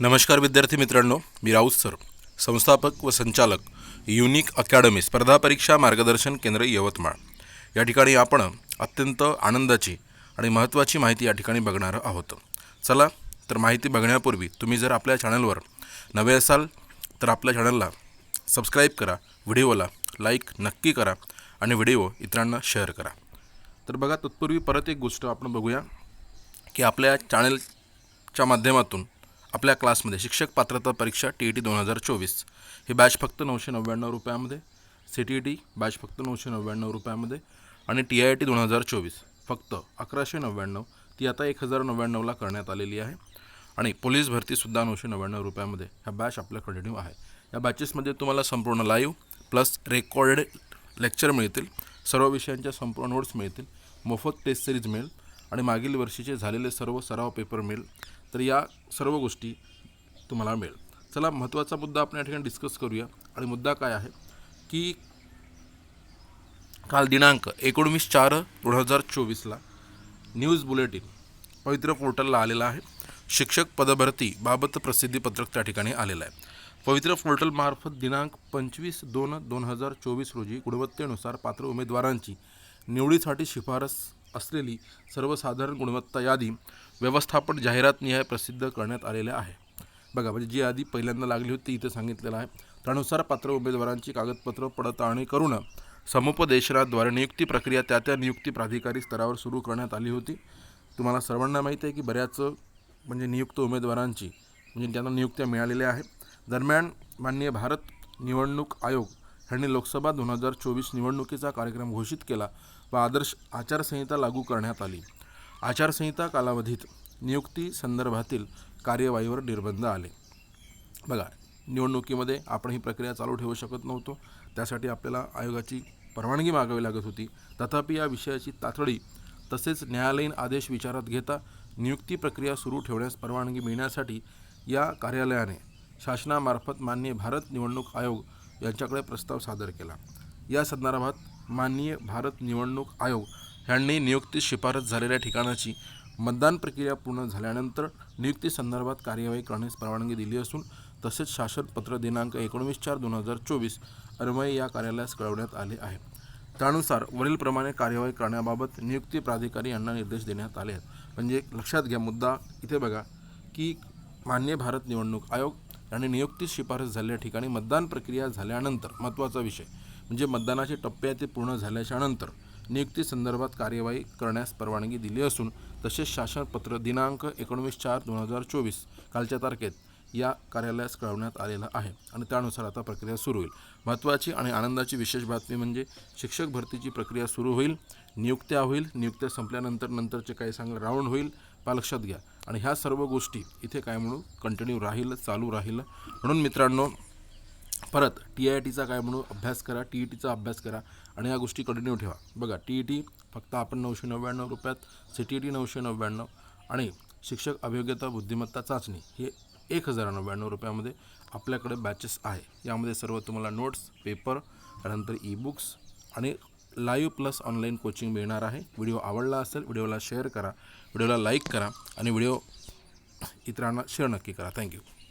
नमस्कार विद्यार्थी मित्रांनो मी राऊत सर संस्थापक व संचालक युनिक अकॅडमी स्पर्धा परीक्षा मार्गदर्शन केंद्र यवतमाळ. या ठिकाणी आपण अत्यंत आनंदाची आणि महत्त्वाची माहिती या ठिकाणी बघणार आहोत. चला तर माहिती बघण्यापूर्वी तुम्ही जर आपल्या चॅनलवर नवे असाल तर आपल्या चॅनलला सबस्क्राईब करा व्हिडिओला लाईक नक्की करा आणि व्हिडिओ इतरांना शेअर करा. तर बघा तत्पूर्वी परत एक गोष्ट आपण बघूया की आपल्या चॅनलच्या माध्यमातून आपल्या क्लासमध्ये शिक्षक पात्रता परीक्षा टी ई टी दोन हजार चोवीस. ही बॅच फक्त नऊशे नव्याण्णव रुपयामध्ये. C T E T batch फक्त नऊशे नव्याण्णव रुपयामध्ये. आणि टी आय टी दोन हजार चोवीस. फक्त अकराशे नव्याण्णव. ती आता एक हजार नव्याण्णवला करण्यात आलेली आहे. आणि पोलीस भरतीसुद्धा नऊशे नव्याण्णव रुपयामध्ये. ह्या बॅच आपल्या कंटिन्यू आहे. या बॅचेसमध्ये तुम्हाला संपूर्ण लाईव्ह प्लस रेकॉर्डेड लेक्चर मिळतील. सर्व विषयांच्या संपूर्ण नोट्स मिळतील. मोफत टेस्ट सिरीज मिळेल. आणि मागील वर्षीचे झालेले सर्व सराव पेपर मिळेल. तर या सर्व गोष्टी तुम्हाला मिळेल. चला महत्त्वाचा मुद्दा आपण या ठिकाणी डिस्कस करूया. आणि मुद्दा काय आहे? की काल दिनांक एकोणवीस चार दोन हजार चोवीसला न्यूज बुलेटिन पवित्र पोर्टलला आलेला आहे. शिक्षक पदभरती बाबत प्रसिद्धीपत्रक त्या ठिकाणी आलेलं आहे. पवित्र पोर्टलमार्फत दिनांक पंचवीस दोन दोन हजार चोवीस रोजी गुणवत्तेनुसार पात्र उमेदवारांची निवडीसाठी शिफारस असलेली सर्वसाधारण गुणवत्ता यादी व्यवस्थापन जाहिरात निहाय प्रसिद्ध करण्यात आलेल्या आहे. बघा म्हणजे जी यादी पहिल्यांदा लागली होती इथे सांगितलेलं आहे. त्यानुसार पात्र उमेदवारांची कागदपत्र पडताळणी करून समुपदेशनाद्वारे नियुक्ती प्रक्रिया त्या त्या नियुक्ती प्राधिकारी स्तरावर सुरू करण्यात आली होती. तुम्हाला सर्वांना माहीत आहे की बऱ्याच म्हणजे नियुक्त उमेदवारांची म्हणजे त्यांना नियुक्त्या मिळालेल्या आहेत. दरम्यान माननीय भारत निवडणूक आयोग यांनी लोकसभा दोन हजार चोवीस निवडणुकीचा कार्यक्रम घोषित केला व आदर्श आचारसंहिता लागू करण्यात आली. आचारसंहिता कालावधीत नियुक्ती संदर्भातील कार्यवाहीवर निर्बंध आले. बघा निवडणुकीमध्ये आपण ही प्रक्रिया चालू ठेवू शकत नव्हतो. त्यासाठी आपल्याला आयोगाची परवानगी मागावी लागत होती. तथापि या विषयाची तातडी तसेच न्यायालयीन आदेश विचारात घेता नियुक्ती प्रक्रिया सुरू ठेवण्यास परवानगी मिळण्यासाठी या कार्यालयाने शासनामार्फत मान्य भारत निवडणूक आयोग यांच्याकडे प्रस्ताव सादर केला. या संदर्भात माननीय भारत निवडणूक आयोग यांनी नियुक्ती शिफारस झालेल्या ठिकाणाची मतदान प्रक्रिया पूर्ण झाल्यानंतर नियुक्ती संदर्भात कार्यवाही करण्यास परवानगी दिली असून तसेच शासनपत्र दिनांक एकोणवीस चार दोन हजार चोवीस अन्वये या कार्यालयास कळवण्यात आले आहे. त्यानुसार वरीलप्रमाणे कार्यवाही करण्याबाबत नियुक्ती प्राधिकारी यांना निर्देश देण्यात आले आहेत. म्हणजे लक्षात घ्या मुद्दा इथे बघा की मान्य भारत निवडणूक आयोग आणि नियुक्ती शिफारस झालेल्या ठिकाणी मतदान प्रक्रिया झाल्यानंतर महत्त्वाचा विषय म्हणजे मतदानाचे टप्पे ते पूर्ण झाल्याच्यानंतर नियुक्ती संदर्भात कार्यवाही करण्यास परवानगी दिली असून तसेच शासनपत्र दिनांक एकोणवीस चार दोन हजार चोवीस कालच्या तारखेत या कार्यालयास कळवण्यात आलेलं आहे आणि त्यानुसार आता प्रक्रिया सुरू होईल. महत्त्वाची आणि आनंदाची विशेष बातमी म्हणजे शिक्षक भरतीची प्रक्रिया सुरू होईल नियुक्त्या होईल नियुक्त्या संपल्यानंतर नंतरचे काही सांग राऊंड होईल पा लक्षात घ्या. आणि ह्या सर्व गोष्टी इथे काय म्हणू? कंटिन्यू राहील चालू राहील. म्हणून मित्रांनो परत टी आय टीचा काय म्हणू? अभ्यास करा टी ई टीचा अभ्यास करा आणि या गोष्टी कंटिन्यू ठेवा. बघा टी ई टी फक्त आपण नऊशे नव्याण्णव रुपयात सी टी ई टी नऊशे नव्याण्णव आणि शिक्षक अभियोग्यता बुद्धिमत्ता चाचणी हे एक हजार नव्याण्णव रुपयामध्ये आपल्याकडे बॅचेस आहे. यामध्ये सर्व तुम्हाला नोट्स पेपर त्यानंतर ई बुक्स आणि लाईव्ह प्लस ऑनलाईन कोचिंग मिळणार आहे. व्हिडिओ आवडला असेल व्हिडिओला शेअर करा व्हिडिओला लाईक करा आणि व्हिडिओ इतरांना शेअर नक्की करा. थँक्यू